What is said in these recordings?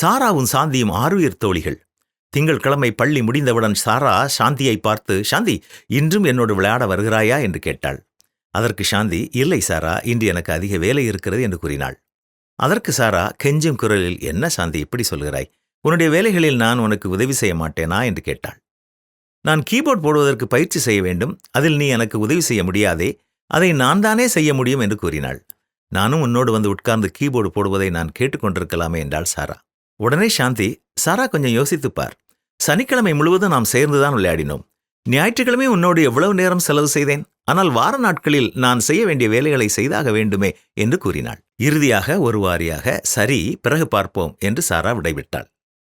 சாராவும் சாந்தியும் ஆறுயிர் தோழிகள். திங்கட்கிழமை பள்ளி முடிந்தவுடன் சாரா சாந்தியை பார்த்து சாந்தி இன்றும் என்னோடு விளையாட வருகிறாயா? என்று கேட்டாள். அதற்கு சாந்தி இல்லை சாரா இன்று எனக்கு அதிக வேலை இருக்கிறது என்று கூறினாள். அதற்கு சாரா கெஞ்சும் குரலில் என்ன சாந்தி இப்படி சொல்கிறாய்? உன்னுடைய வேலைகளில் நான் உனக்கு உதவி செய்ய மாட்டேனா? என்று கேட்டாள். நான் கீபோர்ட் போடுவதற்கு பயிற்சி செய்ய வேண்டும். அதில் நீ எனக்கு உதவி செய்ய முடியாதே. அதை நான் தானே செய்ய முடியும் என்று கூறினாள். நானும் உன்னோடு வந்து உட்கார்ந்து கீபோர்டு போடுவதை நான் கேட்டுக்கொண்டிருக்கலாமே என்றாள் சாரா. உடனே சாந்தி சாரா கொஞ்சம் யோசித்துப் பார் சனிக்கிழமை முழுவதும் நாம் சேர்ந்துதான் விளையாடினோம். ஞாயிற்றுக்கிழமை உன்னோடு எவ்வளவு நேரம் செலவு செய்தேன்? ஆனால் வார நாட்களில் நான் செய்ய வேண்டிய வேலைகளை செய்தாக வேண்டுமே என்று கூறினாள். இறுதியாக ஒரு வாரியாக சரி பிறகு பார்ப்போம் என்று சாரா விடைவிட்டாள்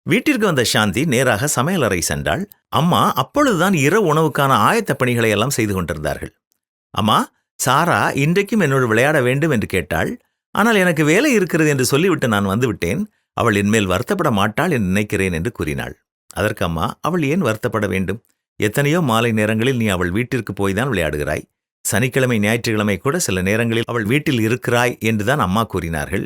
வீட்டிற்கு வந்த சாந்தி நேராக சமையலறை சென்றாள். அம்மா அப்பொழுதுதான் இரவு உணவுக்கான ஆயத்த பணிகளை எல்லாம் செய்து கொண்டிருந்தார்கள். அம்மா சாரா இன்றைக்கும் என்னோடு விளையாட வேண்டும் என்று கேட்டாள். ஆனால் எனக்கு வேலை இருக்கிறது என்று சொல்லிவிட்டு நான் வந்துவிட்டேன். அவள் என்மேல் வருத்தப்பட மாட்டாள் என்று நினைக்கிறேன் என்று கூறினாள். அதற்கு அம்மா அவள் ஏன் வருத்தப்பட வேண்டும்? எத்தனையோ மாலை நேரங்களில் நீ அவள் வீட்டிற்கு போய்தான் விளையாடுகிறாய். சனிக்கிழமை ஞாயிற்றுக்கிழமை கூட சில நேரங்களில் அவள் வீட்டில் இருக்கிறாய் என்றுதான் அம்மா கூறினார்கள்.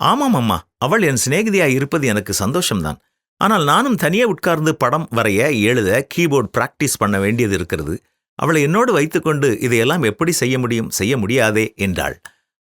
ஆமாம் அம்மா அவள் என் சிநேகிதியாய் இருப்பது எனக்கு சந்தோஷம்தான். ஆனால் நானும் தனியே உட்கார்ந்து படம் வரைய எழுத கீபோர்ட் பிராக்டிஸ் பண்ண வேண்டியது இருக்கிறது. அவளை என்னோடு வைத்துக்கொண்டு இதையெல்லாம் எப்படி செய்ய முடியும்? செய்ய முடியாதே என்றாள்.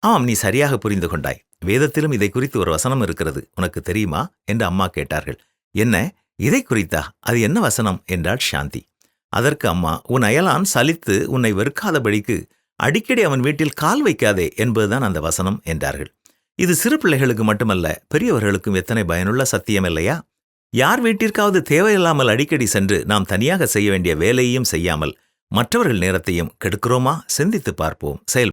ஆம் நீ சரியாக புரிந்து கொண்டாய். வேதத்திலும் இதை குறித்து ஒரு வசனம் இருக்கிறது. உனக்கு தெரியுமா? என்று அம்மா கேட்டார்கள். என்ன? இதை குறித்தா? அது என்ன வசனம்? என்றாள் சாந்தி. அதற்கு அம்மா உன் அயலான் சலித்து உன்னை வெறுக்காதபடிக்கு அடிக்கடி அவன் வீட்டில் கால் வைக்காதே என்பதுதான் அந்த வசனம் என்றார்கள். இது சிறு பிள்ளைகளுக்கு மட்டுமல்ல பெரியவர்களுக்கும் எத்தனை பயனுள்ள சத்தியம் இல்லையா? யார் வீட்டிற்காவது தேவையில்லாமல் அடிக்கடி சென்று நாம் தனியாக செய்ய வேண்டிய வேலையையும் செய்யாமல் மற்றவர்கள் நேரத்தையும் கெடுக்கிறோமா? சிந்தித்துப் பார்ப்போம். செயல்